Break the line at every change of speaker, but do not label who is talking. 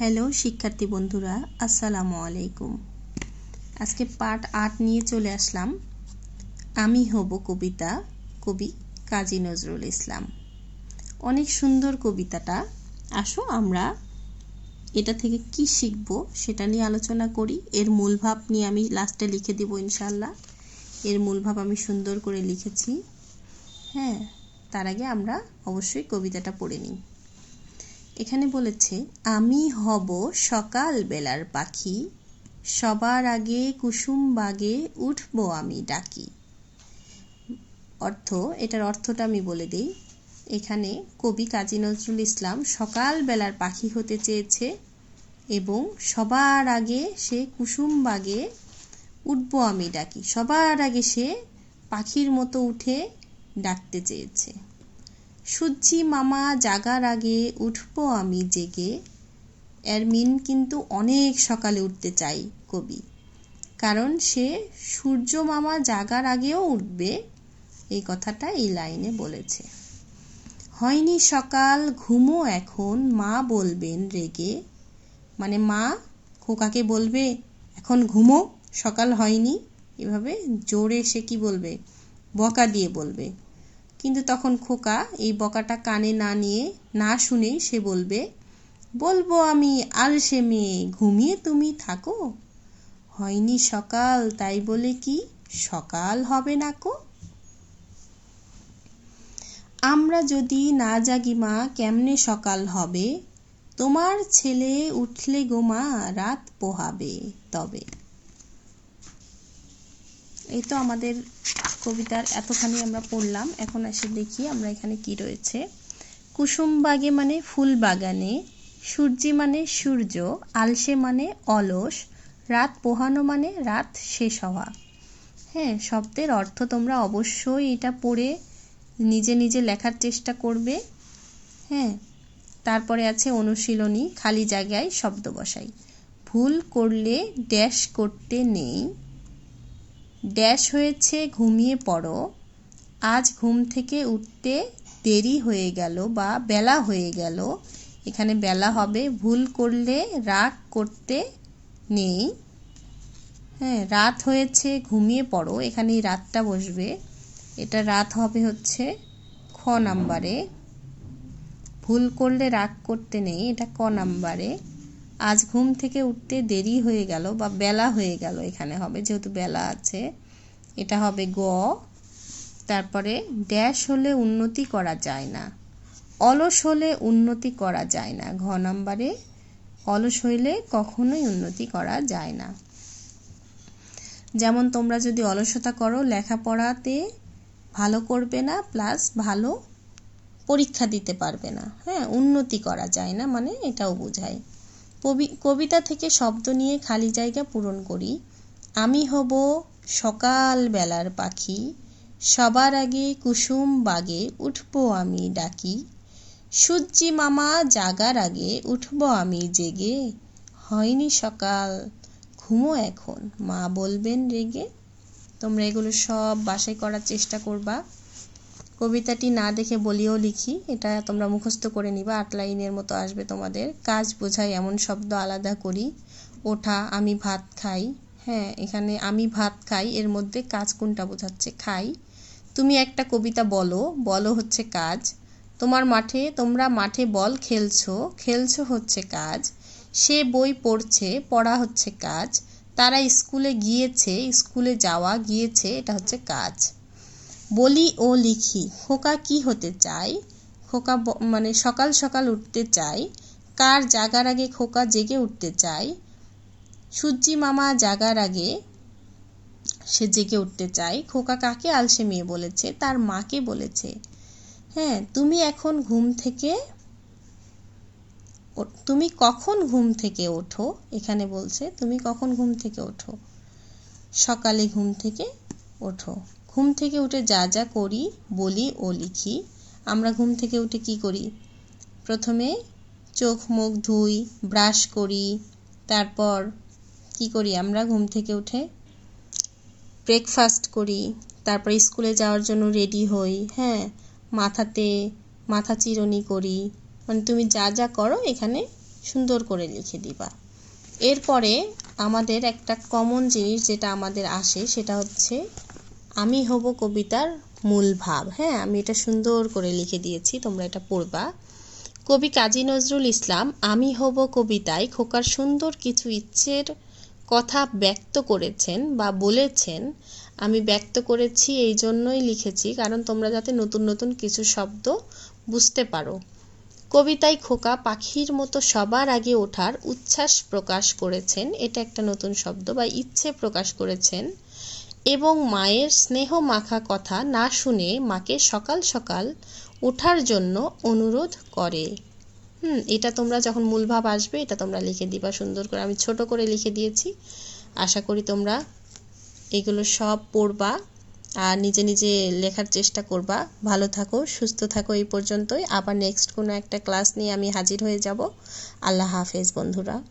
Hello শিক্ষার্থী বন্ধুরা, আসসালামু আলাইকুম। আজকে পার্ট আট নিয়ে চলে আসলাম। আমি হব কবিতা, কবি কাজী নজরুল ইসলাম। অনেক সুন্দর কবিতাটা। আসো আমরা এটা থেকে কি শিখব সেটা নিয়ে আলোচনা করি। এর মূল ভাব নিয়ে আমি লাস্টে লিখে দিব ইনশাল্লাহ এর মূল ভাব আমি সুন্দর করে লিখেছি। হ্যাঁ তার আগে আমরা অবশ্যই কবিতাটা পড়ে নিই। এখানে বলেছে, আমি হব সকাল বেলার পাখি, সবার আগে কুসুম বাগে উঠব আমি ডাকি। অর্থ, এটার অর্থটা আমি বলে দিই। এখানে কবি কাজী নজরুল ইসলাম সকাল বেলার পাখি হতে চেয়েছে এবং সবার আগে সে কুসুম বাগে উঠব আমি ডাকি, সবার আগে সে পাখির মতো উঠে ডাকতে চেয়েছে। সূর্যি মামা, জাগার আগে উঠবো আমি জেগে। এর মিন কিন্তু অনেক সকালে উঠতে চাই কবি। কারণ সে সূর্য মামা জাগার আগেও উঠবে, এই কথাটা এই লাইনে বলেছে। হয়নি সকাল, ঘুমো এখন, মা বলবেন রেগে। মানে মা, খোকাকে বলবে, এখন ঘুমো, সকাল হয়নি। এভাবে জোরে সে কি বলবে? বকা দিয়ে বলবে। কিন্তু তখন খোকা এই বকাটা কানে না নিয়ে, না শুনেই সে বলবে, বলব আমি আলসে মেয়ে, ঘুমিয়ে তুমি থাকো? হয়নি সকাল, তাই বলে কি সকাল হবে না কো? আমরা যদি না জাগি মা, কেমনে সকাল হবে? তোমার ছেলে উঠলে গোমা রাত পোহাবে তবে। এই তো আমাদের কবিতার এতখানি আমরা পড়লাম। এখন এসে দেখি আমরা এখানে কি রয়েছে। কুসুম বাগে মানে ফুল বাগানে, সূর্যি মানে সূর্য, আলসে মানে অলস, রাত পোহানো মানে রাত শেষ হওয়া। হ্যাঁ শব্দের অর্থ তোমরা অবশ্যই এটা পড়ে নিজে নিজে লেখার চেষ্টা করবে। হ্যাঁ তারপরে আছে অনুশীলনী, খালি জায়গায় শব্দ বসাই। ভুল করলে ড্যাশ করতে নেই। ড্যাশ হয়েছে, ঘুমিয়ে পড়ো। আজ ঘুম থেকে উঠতে দেরি হয়ে গেল বা বেলা হয়ে গেল। এখানে বেলা হবে, ভুল করলে রাগ করতে নেই। হ্যাঁ রাত হয়েছে, ঘুমিয়ে পড়ো। এখানে রাতটা বসবে। এটা রাত হবে হচ্ছে খ নাম্বারে। ভুল করলে রাগ করতে নেই, এটা ক নাম্বারে। আজ ঘুম থেকে উঠতে দেরি হয়ে গেল বা বেলা হয়ে গেল এখানে হবে, যেহেতু বেলা আছে। এটা হবে গ। তারপরে ড্যাশ হলে উন্নতি করা যায় না। অলস হলে উন্নতি করা যায় না। ঘ নাম্বারে, অলস হইলে কখনোই উন্নতি করা যায় না। যেমন তোমরা যদি অলসতা করো, লেখাপড়াতে ভালো করবে না প্লাস ভালো পরীক্ষা দিতে পারবে না। হ্যাঁ উন্নতি করা যায় না মানে এটাও বোঝায়। কবি, কবিতা থেকে শব্দ নিয়ে খালি জায়গা পূরণ করি। আমি হব সকাল বেলার পাখি, সবার আগে কুসুম বাগে উঠব আমি ডাকি। সূর্যি মামা জাগার আগে উঠব আমি জেগে। হয়নি সকাল, ঘুমো এখন, মা বলবেন রেগে। তোমরা এগুলো সব বাসায় করার চেষ্টা করবা। কবিতাটি না দেখে বলিও লিখি, এটা তোমরা মুখস্থ করে নিবা, আট লাইনের মতো আসবে তোমাদের। কাজ বোঝাই এমন শব্দ আলাদা করি, ওঠা, আমি ভাত খাই। হ্যাঁ এখানে আমি ভাত খাই, এর মধ্যে কাজ কোনটা বোঝাচ্ছে? খাই। তুমি একটা কবিতা বলো বলো হচ্ছে কাজ। তোমার মাঠে, তোমরা মাঠে বল খেলছো খেলছো হচ্ছে কাজ। সে বই পড়ছে, পড়া হচ্ছে কাজ। তারা স্কুলে গিয়েছে, স্কুলে যাওয়া গিয়েছে, এটা হচ্ছে কাজ। বলি ও লিখি, খোকা কি হতে চায়? খোকা মানে সকাল সকাল উঠতে চায়। কার জাগার আগে খোকা জেগে উঠতে চায়? সূর্যি মামা জাগার আগে সে জেগে উঠতে চায়। খোকা কাকে আলসে মেয়ে বলেছে? তার মাকে বলেছে। হ্যাঁ তুমি এখন ঘুম থেকে তুমি কখন ঘুম থেকে ওঠো? এখানে বলছে, তুমি কখন ঘুম থেকে ওঠো? সকালে ঘুম থেকে ওঠো। ঘুম থেকে উঠে যা যা করি, বলি ও লিখি। আমরা ঘুম থেকে উঠে কি করি? প্রথমে চোখ, মুখ ধুই, ব্রাশ করি, তারপর কি করি আমরা? ঘুম থেকে উঠে ব্রেকফাস্ট করি, তারপর স্কুলে যাওয়ার জন্য রেডি হই হ্যাঁ মাথাতে মাথা চিরুনি করি। মানে তুমি যা যা করো এখানে সুন্দর করে লিখে দিবা। এরপরে আমাদের একটা কমন জিনিস যেটা আমাদের আসে সেটা হচ্ছে আমি হব কবিতার মূল ভাব। হ্যাঁ আমি এটা সুন্দর করে লিখে দিয়েছি, তোমরা এটা পড়বা। কবি কাজী নজরুল ইসলাম, আমি হব কবিতায় খোকার সুন্দর কিছু ইচ্ছের কথা ব্যক্ত করেছেন বা বলেছেন। আমি ব্যক্ত করেছি, এই জন্যই লিখেছি, কারণ তোমরা যাতে নতুন নতুন কিছু শব্দ বুঝতে পারো। কবিতায় খোকা পাখির মতো সবার আগে ওঠার উচ্ছ্বাস প্রকাশ করেছেন। এটা একটা নতুন শব্দ বা ইচ্ছে প্রকাশ করেছেন। এবং মায়ের স্নেহ মাখা কথা না শুনে মাকে সকাল সকাল ওঠার জন্য অনুরোধ করে। হুম, এটা তোমরা যখন মূল ভাব আসবে, এটা তোমরা লিখে দিবা সুন্দর করে। আমি ছোট করে লিখে দিয়েছি। আশা করি তোমরা এগুলো সব পড়বা আর নিজে নিজে লেখার চেষ্টা করবা। ভালো থাকো, সুস্থ থাকো এই পর্যন্তই। আবার নেক্সট কোনো একটা ক্লাস নিয়ে আমি হাজির হয়ে যাব। আল্লাহ হাফেজ বন্ধুরা।